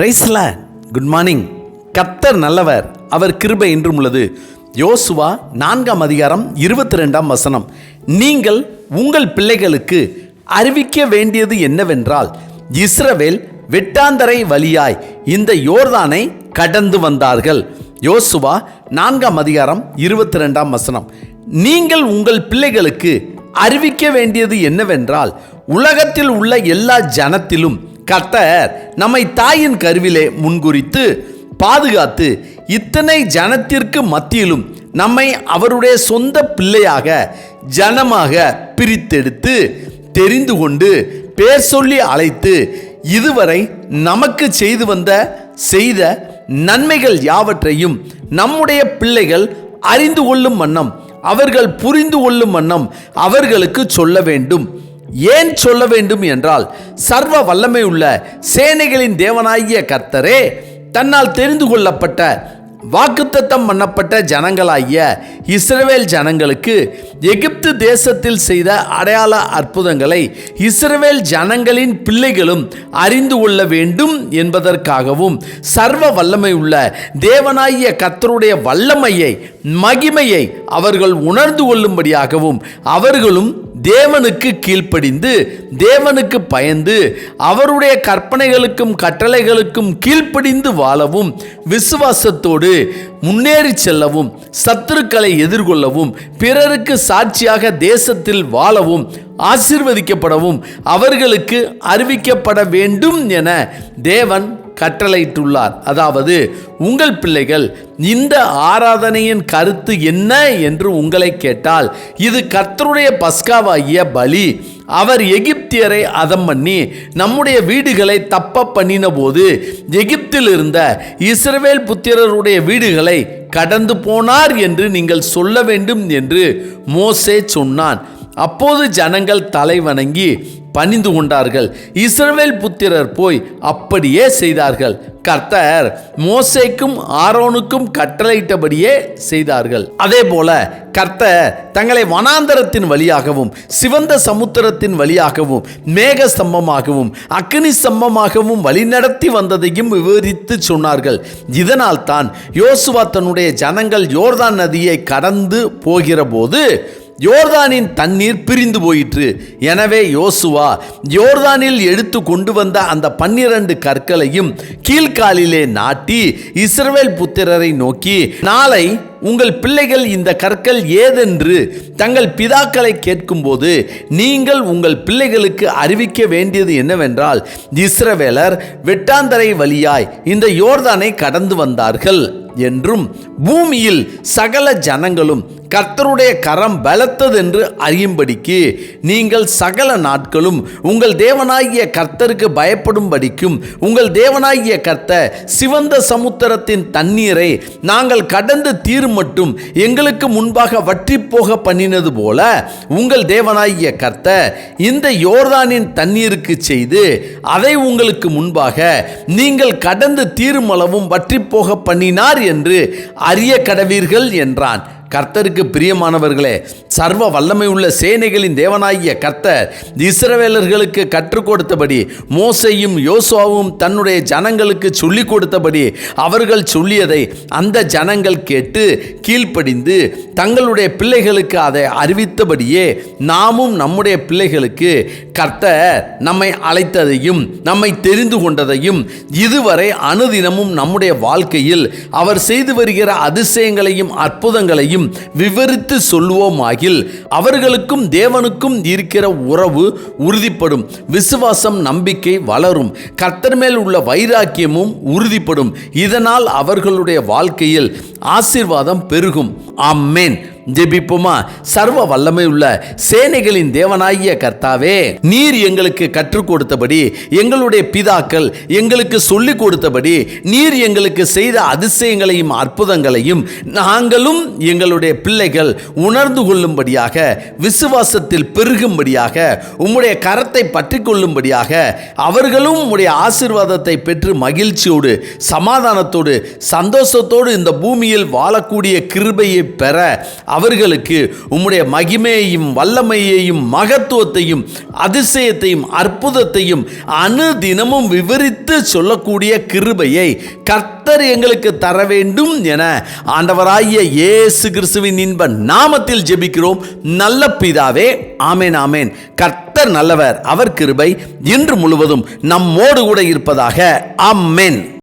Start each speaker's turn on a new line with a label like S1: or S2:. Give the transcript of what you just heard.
S1: பிரைஸ்ல good morning கத்தர் நல்லவர். அவர் கிருபை என்றும் உள்ளது. யோசுவா நான்காம் அதிகாரம் இருபத்தி ரெண்டாம் வசனம். நீங்கள் உங்கள் பிள்ளைகளுக்கு அறிவிக்க வேண்டியது என்னவென்றால் இஸ்ரவேல் வெட்டாந்தரை வழியாய் இந்த யோர்தானை கடந்து வந்தார்கள். யோசுவா நான்காம் அதிகாரம் இருபத்தி ரெண்டாம் வசனம். நீங்கள் உங்கள் பிள்ளைகளுக்கு அறிவிக்க வேண்டியது என்னவென்றால் உலகத்தில் உள்ள எல்லா ஜனத்திலும் கர்த்தர் நம்மை தாயின் கருவிலே முன்குறித்து பாதுகாத்து இத்தனை ஜனத்திற்கு மத்தியிலும் நம்மை அவருடைய சொந்த பிள்ளையாக ஜனமாக பிரித்தெடுத்து தெரிந்து கொண்டு பேர் சொல்லி அழைத்து இதுவரை நமக்கு செய்து வந்த செய்த நன்மைகள் யாவற்றையும் நம்முடைய பிள்ளைகள் அறிந்து கொள்ளும் வண்ணம் அவர்கள் புரிந்து கொள்ளும் வண்ணம் அவர்களுக்கு சொல்ல வேண்டும். ஏன் சொல்ல வேண்டும் என்றால் சர்வ வல்லமை உள்ள சேனைகளின் தேவனாகிய கர்த்தரே தன்னால் தெரிந்து கொள்ளப்பட்ட வாக்குத்தத்தம் பண்ணப்பட்ட ஜனங்களாகிய இஸ்ரவேல் ஜனங்களுக்கு எகிப்து தேசத்தில் செய்த அடையாள அற்புதங்களை இஸ்ரவேல் ஜனங்களின் பிள்ளைகளும் அறிந்து கொள்ள வேண்டும் என்பதற்காகவும் சர்வ வல்லமை உள்ள தேவனாகிய கர்த்தருடைய வல்லமையை மகிமையை அவர்கள் உணர்ந்து கொள்ளும்படியாகவும் அவர்களும் தேவனுக்கு கீழ்ப்படிந்து தேவனுக்கு பயந்து அவருடைய கற்பனைகளுக்கும் கட்டளைகளுக்கும் கீழ்ப்படிந்து வாழவும் விசுவாசத்தோடு முன்னேறி செல்லவும் சத்துருக்களை எதிர்கொள்ளவும் பிறருக்கு சாட்சியாக தேசத்தில் வாழவும் ஆசீர்வதிக்கப்படவும் அவர்களுக்கு அறிவிக்கப்பட வேண்டும் என தேவன் கட்டளையிட்டுள்ளார். அதாவது உங்கள் பிள்ளைகள் இந்த ஆராதனையின் கருத்து என்ன என்று உங்களை கேட்டால் இது கர்த்தருடைய பஸ்காவாகிய பலி. அவர் எகிப்தியரை அதம் பண்ணி நம்முடைய வீடுகளை தப்ப பண்ணின போது எகிப்தில் இருந்த இஸ்ரவேல் புத்திரருடைய வீடுகளை கடந்து போனார் என்று நீங்கள் சொல்ல வேண்டும் என்று மோசே சொன்னான். அப்போது ஜனங்கள் தலை வணங்கி பணிந்து கொண்டார்கள். இஸ்ரவேல் புத்திரர் போய் அப்படியே செய்தார்கள். கர்த்தர் மோசேக்கும் ஆரோனுக்கும் கட்டளையிட்டபடியே செய்தார்கள். அதே போல கர்த்தர் தங்களை வனாந்தரத்தின் வழியாகவும் சிவந்த சமுத்திரத்தின் வழியாகவும் மேக ஸ்தம்பமாகவும் அக்னி ஸ்தம்பமாகவும் வழிநடத்தி வந்ததையும் விவரித்து சொன்னார்கள். இதனால் தான் யோசுவா தன்னுடைய ஜனங்கள் யோர்தான் நதியை கடந்து போகிற போது யோர்தானின் தண்ணீர் பிரிந்து போயிற்று. எனவே யோசுவா யோர்தானில் எடுத்து கொண்டு வந்த அந்த பன்னிரண்டு கற்களையும் கீழ்காலிலே நாட்டி இஸ்ரவேல் புத்திரரை நோக்கி நாளை உங்கள் பிள்ளைகள் இந்த கற்கள் ஏதென்று தங்கள் பிதாக்களை கேட்கும்போது நீங்கள் உங்கள் பிள்ளைகளுக்கு அறிவிக்க வேண்டியது என்னவென்றால் இஸ்ரவேலர் வெட்டாந்தரை வழியாய் இந்த யோர்தானை கடந்து வந்தார்கள். என்றும் பூமியில் சகல ஜனங்களும் கர்த்தருடைய கரம் பலத்ததென்று அறியும்படிக்கு நீங்கள் சகல நாட்களும் உங்கள் தேவனாகிய கர்த்தருக்கு பயப்படும்படிக்கும் உங்கள் தேவனாகிய கர்த்தர் சிவந்த சமுத்திரத்தின் தண்ணீரை நாங்கள் கடந்து தீரும் மட்டும் எங்களுக்கு முன்பாக வற்றி போக பண்ணினது போல உங்கள் தேவனாகிய கர்த்தர் இந்த யோர்தானின் தண்ணீருக்கு செய்து அதை உங்களுக்கு முன்பாக நீங்கள் கடந்து தீருமளவும் வற்றி போக பண்ணினார் என்று அறிய கடவீர்கள் என்றான். கர்த்தருக்கு பிரியமானவர்களே சர்வ வல்லமை உள்ள சேனைகளின் தேவனாகிய கர்த்தர் இஸ்ரவேலர்களுக்கு கற்றுக் கொடுத்தபடி மோசையும் யோசுவாவும் தன்னுடைய ஜனங்களுக்கு சொல்லிக் கொடுத்தபடி அவர்கள் சொல்லியதை அந்த ஜனங்கள் கேட்டு கீழ்ப்படிந்து தங்களுடைய பிள்ளைகளுக்கு அதை அறிவித்தபடியே நாமும் நம்முடைய பிள்ளைகளுக்கு கர்த்தர் நம்மை அழைத்ததையும் நம்மை தெரிந்து கொண்டதையும் இதுவரை அனுதினமும் நம்முடைய வாழ்க்கையில் அவர் செய்து வருகிற அதிசயங்களையும் அற்புதங்களையும் விவரித்து சொல்லுவோமாகில் அவர்களுக்கும் தேவனுக்கும் இருக்கிற உறவு உறுதிப்படும் விசுவாசம் நம்பிக்கை வளரும் கர்த்தர் மேல் உள்ள வைராக்கியமும் உறுதிப்படும். இதனால் அவர்களுடைய வாழ்க்கையில் ஆசீர்வாதம் பெருகும். ஆமேன். ஜெபிப்போமா? சர்வ வல்லமை உள்ள சேனைகளின் தேவனாகிய கர்த்தாவே நீர் எங்களுக்கு கற்றுக் கொடுத்தபடி எங்களுடைய பிதாக்கள் எங்களுக்கு சொல்லிக் கொடுத்தபடி நீர் எங்களுக்கு செய்த அதிசயங்களையும் அற்புதங்களையும் நாங்களும் எங்களுடைய பிள்ளைகள் உணர்ந்து கொள்ளும்படியாக விசுவாசத்தில் பெருகும்படியாக உம்முடைய கரத்தை பற்றி கொள்ளும்படியாக அவர்களும் உம்முடைய ஆசிர்வாதத்தை பெற்று மகிழ்ச்சியோடு சமாதானத்தோடு சந்தோஷத்தோடு இந்த பூமியில் வாழக்கூடிய கிருபையை பெற அவர்களுக்கு உம்முடைய மகிமையையும் வல்லமையையும் மகத்துவத்தையும் அதிசயத்தையும் அற்புதத்தையும் அனுதினமும் விவரித்து சொல்லக்கூடிய கிருபையை கர்த்தர் எங்களுக்கு தர வேண்டும் என ஆண்டவராகிய இயேசு கிறிஸ்துவின் இன்ப நாமத்தில் ஜெபிக்கிறோம். நல்ல பிதாவே ஆமேன் ஆமேன். கர்த்தர் நல்லவர் அவர் கிருபை இன்று முழுவதும் நம்மோடு கூட இருப்பதாக. அம்மேன்